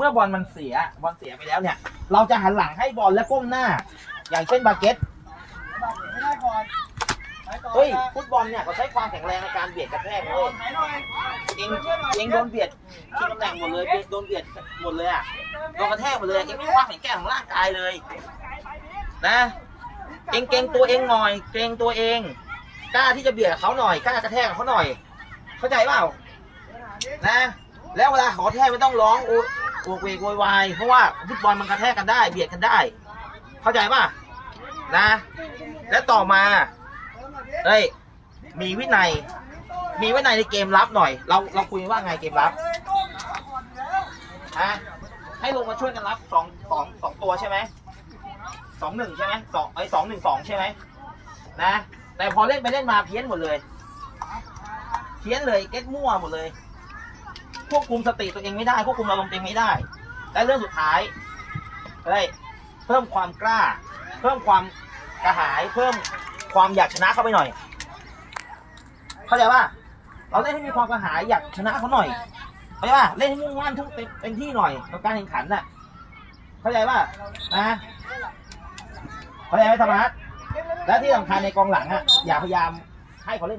เมื่อบอลมันเสียบอลเสียไปแล้วเนี่ย เราจะหันหลังให้บอลและก้มหน้า อย่างเช่นบาเก็ตไม่ได้ก่อนเฮ้ยฟุตบอลเนี่ยเขาใช้ความแข็งแรงในการเบียดกระแทกเลยไหนหน่อยเองเองโดนเบียดที่ตำแหน่งหมดเลยโดนเบียดหมดเลยอะโดนกระแทกหมดเลยเองไม่มีความแข็งแกร่งของร่างกายเลย นะเองเกรงตัวเองหน่อย เกรงตัวเองกล้าที่จะเบียดเขาหน่อยกล้ากระแทกเขาหน่อย เข้าใจเปล่านะแล้วเวลาขอแทกไม่ต้องร้อง โอโอเวกโวยวายเพราะว่าฟุตบอลมันกระแทกกันได้เบียดกันได้ เข้าใจป่ะนะ และต่อมาเฮ้ยมีวินัย มีวินัยในเกมรับหน่อย เราเราคุยว่าไงเกมรับฮะให้ลงมาช่วยกันรับสองสองสองตัวใช่ไหมสองหนึ่งใช่ไหมสองไอสองหนึ่งสองใช่ไหมนะแต่พอเล่นไปเล่นมาเพี้ยนหมดเลย เพี้ยนเลยเก็ตมั่วหมดเลย ควบคุมสติตัวเองไม่ได้ควบคุมอารมณ์ตัวเองไม่ได้ และเรื่องสุดท้ายเฮ้ยเพิ่มความกล้า เพิ่มความกระหาย เพิ่มความอยากชนะเข้าไปหน่อย เข้าใจป่ะเราเล่นให้มีความกระหายอยากชนะเขาหน่อยเข้าใจป่ะเล่นให้มุ่งมั่นทุกเต็มที่หน่อยกับการแข่งขันน่ะ เข้าใจป่ะนะเข้าใจไหมธรรมะและที่สำคัญในกองหลังอะอย่าพยายามให้เขาเล่น